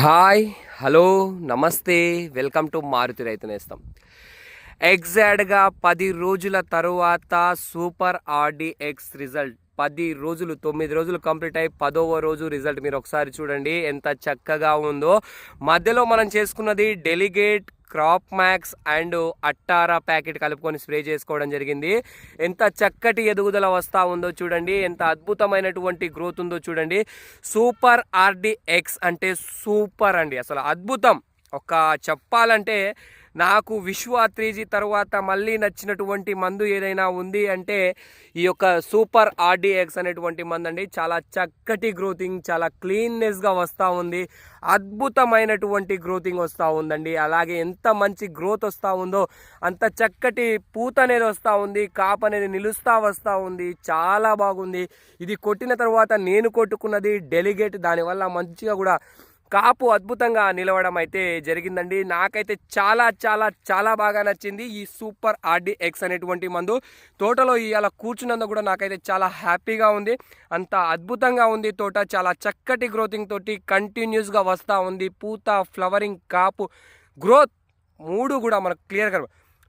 Hi hello నమస్తే welcome to Maruti రైతు నేస్తం. ఎగ్జాక్ట్గా పది రోజుల తరువాత సూపర్ ఆర్డిఎక్స్ రిజల్ట్. పది రోజులు తొమ్మిది రోజులు కంప్లీట్ అయ్యి పదవ రోజు రిజల్ట్. మీరు ఒకసారి చూడండి ఎంత చక్కగా ఉందో. మధ్యలో మనం చేసుకున్నది delegate crop max and Actara packet కలుపుకొని స్ప్రే చేసుకోవడం జరిగింది. ఎంత చక్కటి ఎదుగుదల వస్తూ ఉందో చూడండి ఎంత అద్భుతమైనటువంటి గ్రోత్ ఉందో చూడండి. సూపర్ ఆర్డి ఎక్స్ అంటే సూపర్ అండి. అసలు అద్భుతం. ఒక చెప్పాలంటే నాకు విశ్వ త్రీజీ తర్వాత మళ్ళీ నచ్చినటువంటి మందు ఏదైనా ఉంది అంటే ఈ యొక్క సూపర్ ఆర్డిఎక్స్ అనేటువంటి మందు అండి చాలా చక్కటి గ్రోతింగ్ చాలా క్లీన్నెస్గా వస్తూ ఉంది. అద్భుతమైనటువంటి గ్రోతింగ్ వస్తూ ఉందండి. అలాగే ఎంత మంచి గ్రోత్ వస్తూ ఉందో అంత చక్కటి పూత అనేది వస్తూ ఉంది. కాపు అనేది నిలుస్తూ వస్తూ ఉంది. చాలా బాగుంది. ఇది కొట్టిన తర్వాత నేను కొట్టుకున్నది డెలిగేట్. దానివల్ల మంచిగా కూడా కాపు అద్భుతంగా నిలవడం అయితే జరిగిందండి. నాకైతే చాలా చాలా చాలా బాగా నచ్చింది ఈ సూపర్ ఆర్డి ఎక్స్ అనేటువంటి మందు. తోటలో ఇవాళ కూర్చున్నందుకు కూడా నాకైతే చాలా హ్యాపీగా ఉంది. అంత అద్భుతంగా ఉంది తోట. చాలా చక్కటి గ్రోతింగ్ తోటి కంటిన్యూస్గా వస్తూ ఉంది. పూత ఫ్లవరింగ్ కాపు గ్రోత్ మూడు కూడా మనకు క్లియర్గా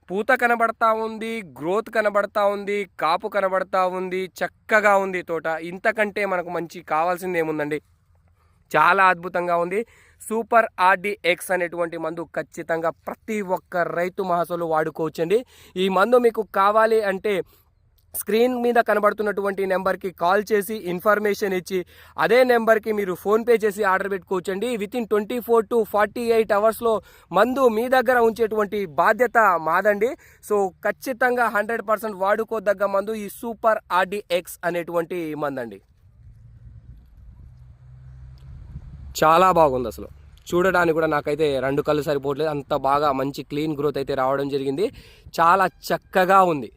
పూత కనబడతా ఉంది గ్రోత్ కనబడతా ఉంది కాపు కనబడతా ఉంది చక్కగా ఉంది తోట. ఇంతకంటే మనకు మంచి కావాల్సింది ఏముందండి? చాలా అద్భుతంగా ఉంది. సూపర్ ఆర్డి ఎక్స్ అనేటువంటి మందు ఖచ్చితంగా ప్రతి ఒక్క రైతు మహాసోలు వాడుకోవచ్చండి. ఈ మందు మీకు కావాలి అంటే స్క్రీన్ మీద కనబడుతున్నటువంటి నెంబర్కి కాల్ చేసి ఇన్ఫర్మేషన్ ఇచ్చి అదే నెంబర్కి మీరు ఫోన్పే చేసి ఆర్డర్ పెట్టుకోవచ్చండి. With in twenty four to forty eight అవర్స్లో మందు మీ దగ్గర ఉంచేటువంటి బాధ్యత మాదండి. సో ఖచ్చితంగా హండ్రెడ్ పర్సెంట్ వాడుకోదగ్గ మందు ఈ సూపర్ ఆర్డి ఎక్స్ అనేటువంటి మందండి. చాలా బాగుంది అసలు. చూడడానికి కూడా నాకైతే రెండు కళ్ళు సరిపోవట్లేదు. అంత బాగా మంచి క్లీన్ గ్రోత్ అయితే రావడం జరిగింది. చాలా చక్కగా ఉంది.